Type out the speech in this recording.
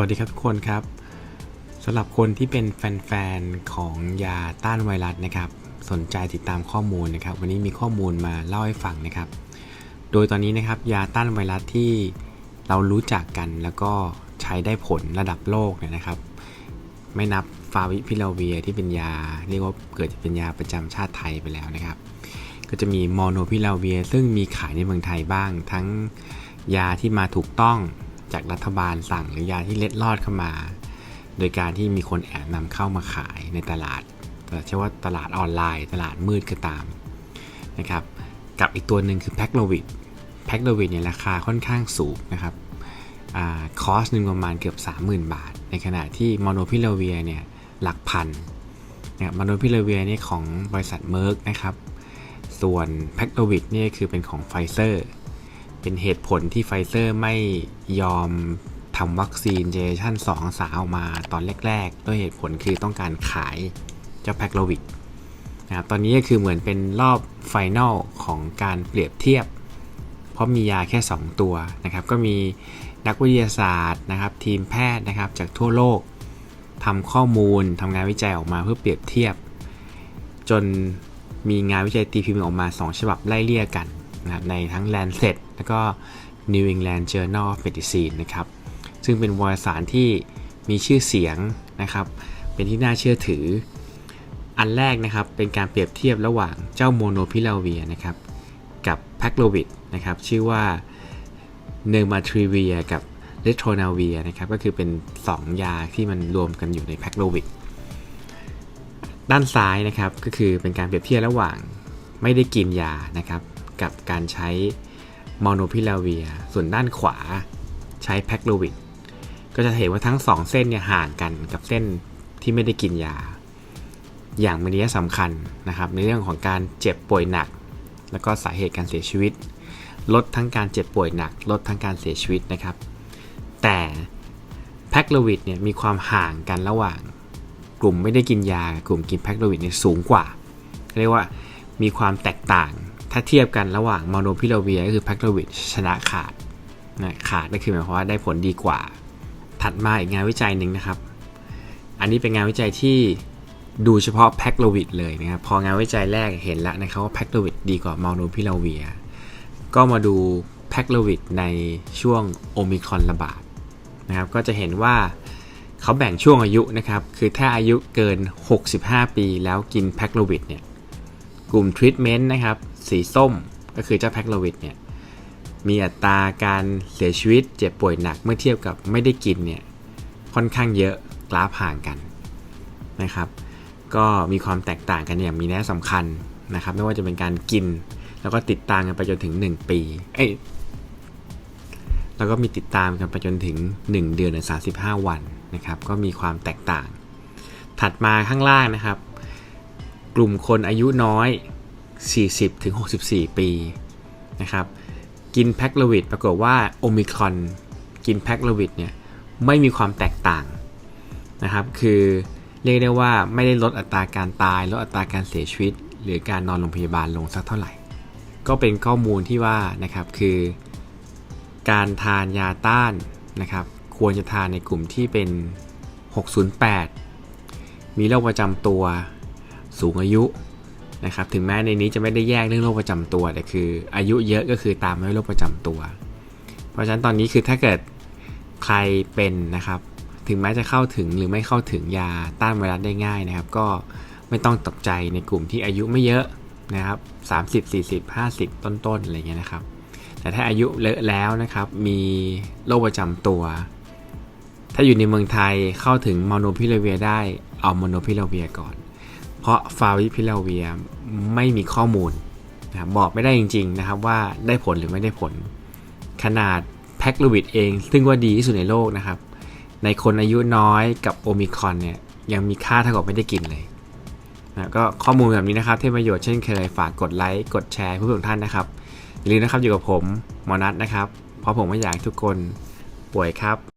วัสดีครับทุกคนครับสำหรับคนที่เป็นแฟนๆของยาต้านไวรัสนะครับ สนใจติดตามข้อมูลนะครับ วันนี้มีข้อมูลมาเล่าให้ฟังนะครับ โดยตอนนี้นะครับยาต้านไวรัสที่เรารู้จักกันแล้วก็ใช้ได้ผลระดับโลกเนี่ยนะครับ ไม่นับฟาวิพิลาเวียที่เป็นยาเรียกว่าเกิดจะเป็นยาประจำชาติไทยไปแล้วนะครับ ก็จะมีโมโนพิลาเวียซึ่งมีขายในเมืองไทยบ้าง ทั้งยาที่มาถูกต้อง จากรัฐบาลสั่งหรือยาที่เล็ดลอดเข้ามา โดยการที่มีคนแอบนำเข้ามาขายในตลาดแต่ใช่ว่าตลาดออนไลน์ ตลาดมืดก็ตามนะครับกับอีกตัวหนึ่งคือแพ็กโลวิดแพ็กโลวิดเนี่ยราคาค่อนข้างสูงนะครับคอสหนึ่งประมาณเกือบ 30,000 บาท ในขณะที่โมโนพิลาเวียเนี่ยหลักพันเนี่ยโมโนพิลาเวียเนี่ยของบริษัทเมอร์กนะครับ ส่วนแพ็กโลวิดเนี่ยคือเป็นของไฟเซอร์ เป็นเหตุผลที่ไฟเซอร์ไม่ยอมทำวัคซีนเจเนชั่น2 3ออกมาตอนแรก ๆ ด้วยเหตุผลคือต้องการขายเจ้าแพ็กโลวิดนะครับตอนนี้ก็คือเหมือนเป็นรอบไฟแนลของการเปรียบเทียบ เพราะมียาแค่ 2 ตัวนะครับ ก็มีนักวิทยาศาสตร์นะครับ ทีมแพทย์นะครับจากทั่วโลกทำข้อมูลทำงานวิจัยออกมาเพื่อเปรียบเทียบ จนมีงานวิจัยตีพิมพ์ออกมา 2 ฉบับไล่เลี่ยกัน นะครับในทั้ง Lancet แล้วก็ New England Journal of Medicine นะครับ ซึ่งเป็นวารสารที่มีชื่อเสียงนะครับ เป็นที่น่าเชื่อถือ อันแรกนะครับเป็นการเปรียบเทียบระหว่างเจ้าโมโนพิลาเวียนะครับกับแพคโลวิดนะครับชื่อว่าเนอร์มาทริเวียกับเลโทรนาเวียนะครับก็คือเป็น 2 ยาที่มันรวมกันอยู่ในแพคโลวิดด้านซ้ายนะครับก็คือเป็นการเปรียบเทียบระหว่างไม่ได้กินยานะครับ กับการใช้มโนพิลาเวีย ส่วนด้านขวาใช้แพคโลวิดก็จะเห็นว่าทั้ง 2 เส้นเนี่ยห่างกันกับเส้นที่ไม่ได้กินยา อย่างมีนัยสำคัญนะครับ ในเรื่องของการเจ็บป่วยหนัก แล้วก็สาเหตุการเสียชีวิต ลดทั้งการเจ็บป่วยหนัก ลดทั้งการเสียชีวิตนะครับ แต่แพคโลวิดเนี่ยมีความห่างกันระหว่าง กลุ่มไม่ได้กินยากลุ่มกินแพคโลวิดเนี่ยสูงกว่า เรียกว่ามีความแตกต่าง ถ้าเทียบกันระหว่างโมโนพิลาเวียก็คือแพคโลวิดชนะขาดนะขาดก็คือหมายความว่าได้ผลดีกว่า ถัดมาอีกงานวิจัยหนึ่งนะครับ อันนี้เป็นงานวิจัยที่ดูเฉพาะแพคโลวิดเลยนะครับ พองานวิจัยแรกเห็นแล้วนะครับว่าแพคโลวิดดีกว่าโมโนพิลาเวีย ก็มาดูแพคโลวิดในช่วงโอมิครอนระบาดนะครับ ก็จะเห็นว่าเขาแบ่งช่วงอายุนะครับ คือถ้าอายุเกิน 65 ปีแล้วกินแพคโลวิดเนี่ย ลุ่มทรีทเมนต์นะครับ สีส้มก็คือเจ้าแพคโลวิดเนี่ยมีอัตราการเสียชีวิตเจ็บป่วยหนักเมื่อเทียบกับไม่ได้กินเนี่ยค่อนข้างเยอะกราฟห่างกันนะครับ ก็มีความแตกต่างกันอย่างมีนัยสำคัญนะครับ ไม่ว่าจะเป็นการกิน แล้วก็ติดตามกันไปจนถึง 1 ปีเอ้ยแล้วก็มีติดตามกันไปจนถึง 1 เดือนหรือ35 วันนะครับ ก็มีความแตกต่าง ถัดมาข้างล่างนะครับ กลุ่มคนอายุน้อย 40-64 ปีนะครับกินแพ็กโลวิดปรากฏว่าโอมิครอนกินแพ็กโลวิดเนี่ยไม่มีความแตกต่างนะครับคือเรียกได้ว่าไม่ได้ลดอัตราการตายลดอัตราการเสียชีวิต หรือการนอนโรงพยาบาลลงสักเท่าไหร่ ก็เป็นข้อมูลที่ว่านะครับคือการทานยาต้านนะครับควรจะทานในกลุ่มที่เป็น 608 มีโรคประจำตัว สูงอายุนะครับถึงแม้ในนี้จะไม่ได้แยกเรื่องโรคประจำตัวแต่คือ อายุเยอะก็คือตามด้วยโรคประจำตัว เพราะฉะนั้นตอนนี้คือถ้าเกิดใครเป็นนะครับ ถึงแม้จะเข้าถึงหรือไม่เข้าถึงยาต้านไวรัสได้ง่ายนะครับ ก็ไม่ต้องตกใจในกลุ่มที่อายุไม่เยอะนะครับ30 40 50 ต้นๆอะไรเงี้ยนะครับ แต่ถ้าอายุเลอะแล้วนะครับมีโรคประจำตัว ถ้าอยู่ในเมืองไทยเข้าถึงมโนพิลาเวียได้เอามโนพิลาเวียก่อน เพราะฟาวิพิลาเวียไม่มีข้อมูลนะครับบอกไม่ได้จริงๆนะครับว่าได้ผลหรือไม่ได้ผล ขนาดแพ็กโลวิดเอง ซึ่งว่าดีที่สุดในโลกนะครับ ในคนอายุน้อยกับโอมิคอนเนี่ยยังมีค่าเท่ากับไม่ได้กินเลยนะก็ข้อมูลแบบนี้นะครับที่ประโยชน์เช่นเคยฝากกดไลค์กดแชร์เพื่อทุกท่านนะครับอย่าลืมนะครับอยู่กับผมหมอนัทนะครับ เพราะผมไม่อยากให้ทุกคนป่วยครับ